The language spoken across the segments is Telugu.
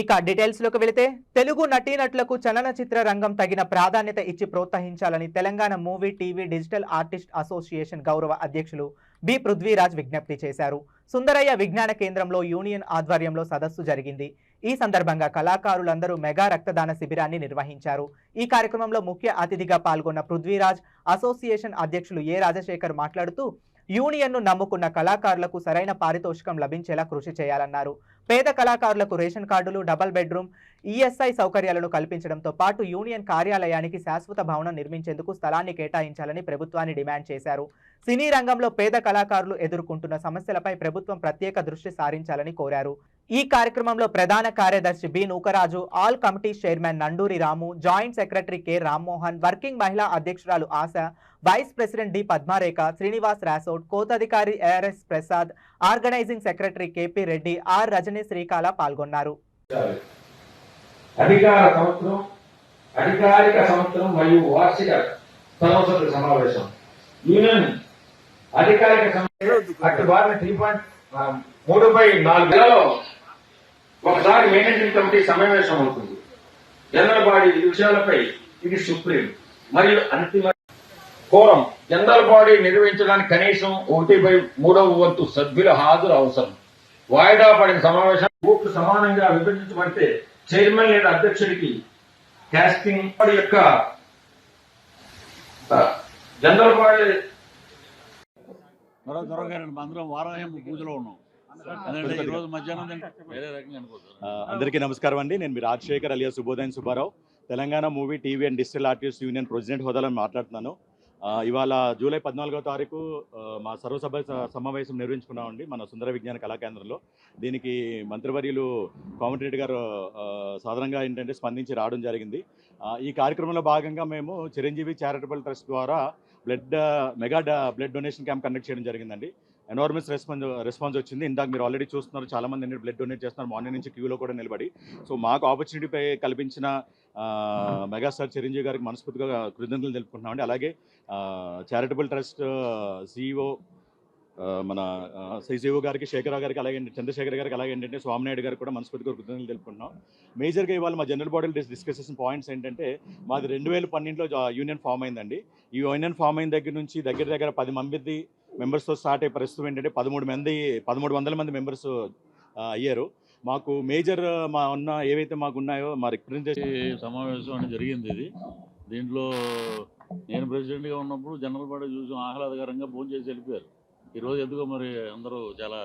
ఇక డీటెయిల్స్లోకి వెళితే తెలుగు నటీనటులకు చలనచిత్ర రంగం తగిన ప్రాధాన్యత ఇచ్చి ప్రోత్సహించాలని Telangana movie TV digital artist association గౌరవ అధ్యక్షులు బి పృథ్వీరాజ్ విజ్ఞప్తి చేశారు. సుందరయ్య విజ్ఞాన కేంద్రంలో యూనియన్ ఆధ్వర్యంలో సదస్సు జరిగింది. ఈ సందర్భంగా కళాకారులందరూ మెగా రక్తదాన శిబిరాన్ని నిర్వహించారు. ఈ కార్యక్రమంలో ముఖ్య అతిథిగా పాల్గొన్న పృథ్వీరాజ్ అసోసియేషన్ అధ్యక్షులు ఏ రాజశేఖర్ మాట్లాడుతూ యూనియన్ను నమ్ముకున్న కళాకారులకు సరైన పారితోషికం లభించేలా కృషి చేయాలన్నారు. పేద కళాకారులకు రేషన్ కార్డులు డబల్ బెడ్రూమ్ ఈఎస్ఐ సౌకర్యాలను కల్పించడంతో పాటు యూనియన్ కార్యాలయానికి శాశ్వత భవనం నిర్మించేందుకు స్థలాన్ని కేటాయించాలని ప్రభుత్వాన్ని డిమాండ్ చేశారు. సినీ రంగంలో పేద కళాకారులు ఎదుర్కొంటున్న సమస్యలపై ప్రభుత్వం ప్రత్యేక దృష్టి సారించాలని కోరారు. ఈ కార్యక్రమంలో ప్రధాన కార్యదర్శి B. Nookaraju all committee chairman Nanduri Ramu joint secretary K. Rammohan working మహిళా అధ్యక్షురాలు Asha vice president D. Padmarekha Srinivas Rasod కోతాధికారి ARS Prasad organising secretary KP Reddy R. Rajani Srikala పాల్గొన్నారు. అధికార సంవత్సరం అధికారిక సంవత్సరం మరియు వార్షిక సంవత్సర సమావేశం. యూనియన్ అధికారిక సంవత్సరం. అటు బారిన త్రీ పాయింట్ మూడు బై నాలుగు. నెలలో ఒకసారి మేనేజింగ్ కమిటీ సమావేశం అవుతుంది. జనరల్ బాడీ విషయాలపై ఇది సుప్రీం. మరియు అంతిమ కోరం. జనరల్ బాడీ నిర్వహించడానికి కనీసం ఒకటి బై మూడవ వంతు సభ్యుల హాజరు అవసరం. వాయిదా పడిన సమావేశం ఓట్లు సమానంగా విభజించబడితే చైర్మన్ లేదా అధ్యక్షుడికి కాస్టింగ్ యొక్క జనరల్ బాడీ అందరం పూజలో ఉన్నాం. మధ్యాహ్నం వేరే రకంగా అందరికీ నమస్కారం అండి. నేను మీ Rajasekhar alias Subhodayam Subbarao. Telangana movie TV and digital artist union president హోదాలో మాట్లాడుతున్నాను. ఇవాళ జూలై పద్నాలుగో తారీఖు మా సర్వసభ స- సమావేశం నిర్వహించుకున్నామండి మన సుందర విజ్ఞాన కళాకేంద్రంలో. దీనికి మంత్రివర్యులు కోమటిరెడ్డి గారు సాధారణంగా ఏంటంటే స్పందించి రావడం జరిగింది. ఈ కార్యక్రమంలో భాగంగా మేము చిరంజీవి చారిటబుల్ ట్రస్ట్ ద్వారా blood mega blood donation camp conduct చేయడం జరిగిందండి. ఎనార్మస్ రెస్పాన్స్ రెస్పాన్స్ వచ్చింది. ఇందాక మీరు ఆల్రెడీ చూస్తున్నారు చాలామంది బ్లడ్ డొనేట్ చేస్తున్నారు. మార్నింగ్ నుంచి క్యూలో కూడా నిలబడి. సో మాకు ఆపర్చునిటీ కల్పించిన మెగాస్టార్ చిరంజీవి గారికి మనస్ఫూర్తిగా కృతజ్ఞతలు తెలుపుకుంటున్నామండి. అలాగే చారిటబుల్ ట్రస్ట్ సిఇఓ మన సిసిఓ గారికి శేఖరరావు గారికి అలాగే చంద్రశేఖర్ గారికి అలాగే ఏంటంటే స్వామినాయుడు గారికి కూడా మనస్ఫూర్తిగా కృతజ్ఞతలు తెలుపుకుంటున్నాం. మేజర్గా ఇవాళ మా జనరల్ బాడీ డిస్కస్ చేసిన పాయింట్స్ ఏంటంటే మాది రెండు వేల పన్నెండులో యూనియన్ ఫామ్ అయిందండి. ఈ యూనియన్ ఫామ్ అయిన దగ్గర నుంచి దగ్గర దగ్గర పది మంది మెంబర్స్తో స్టార్ట్ అయ్యే ప్రస్తుతం ఏంటంటే పదమూడు మంది పదమూడు వందల మంది మెంబర్స్ అయ్యారు. మాకు మేజర్ మా ఉన్న ఏవైతే మాకు ఉన్నాయో మా రిప్రజెంటేషన్ సమావేశం అనేది జరిగింది ఇది. దీంట్లో నేను ప్రెసిడెంట్గా ఉన్నప్పుడు జనరల్ పార్టీ చూసి ఆహ్లాదకరంగా ఫోన్ చేసి వెళ్ళిపోయారు. ఈరోజు ఎందుకో మరి అందరూ చాలా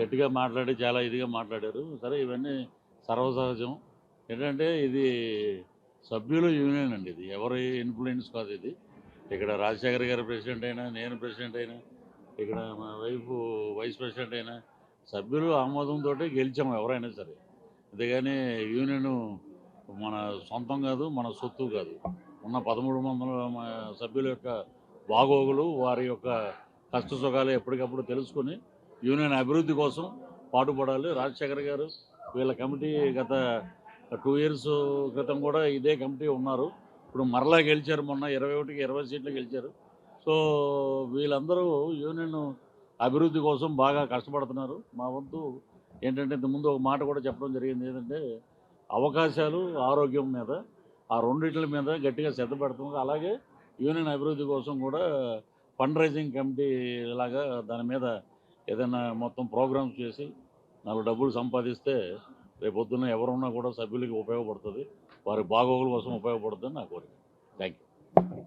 గట్టిగా మాట్లాడి చాలా ఇదిగా మాట్లాడారు. సరే ఇవన్నీ సర్వసహజం. ఏంటంటే ఇది సభ్యుల యూనియన్ అండి ఇది. ఎవరి ఇన్ఫ్లుయెన్స్ కాదు ఇది. ఇక్కడ రాజశేఖర్ గారు ప్రెసిడెంట్ అయినా నేను ప్రెసిడెంట్ అయినా ఇక్కడ మా వైఫ్ వైస్ ప్రెసిడెంట్ అయినా సభ్యులు ఆమోదంతో గెలిచాము ఎవరైనా సరే. అంతేగాని యూనియన్ మన సొంతం కాదు మన సొత్తు కాదు. ఉన్న పదమూడు వందల సభ్యుల యొక్క బాగోగులు వారి యొక్క కష్ట సుఖాలు ఎప్పటికప్పుడు తెలుసుకొని యూనియన్ అభివృద్ధి కోసం పాటుపడాలి. రాజశేఖర్ గారు వీళ్ళ కమిటీ గత టూ ఇయర్స్ క్రితం కూడా ఇదే కమిటీ ఉన్నారు. ఇప్పుడు మరలా గెలిచారు మొన్న ఇరవై ఒకటికి ఇరవై సీట్లు గెలిచారు. సో వీళ్ళందరూ యూనియన్ అభివృద్ధి కోసం బాగా కష్టపడుతున్నారు. మా వంతు ఏంటంటే ఇంతకుముందు ఒక మాట కూడా చెప్పడం జరిగింది. ఏంటంటే అవకాశాలు ఆరోగ్యం మీద ఆ రెండింటి మీద గట్టిగా శ్రద్ధ పెడుతున్నారు. అలాగే యూనియన్ అభివృద్ధి కోసం కూడా ఫండ్ రైజింగ్ కమిటీ లాగా దాని మీద ఏదైనా మొత్తం ప్రోగ్రామ్స్ చేసి నాలుగు డబ్బులు సంపాదిస్తే రేపొద్దున ఎవరున్నా కూడా సభ్యులకి ఉపయోగపడుతుంది. వారి బాగోగుల కోసం ఉపయోగపడుతుంది నా కోరిక. Thank you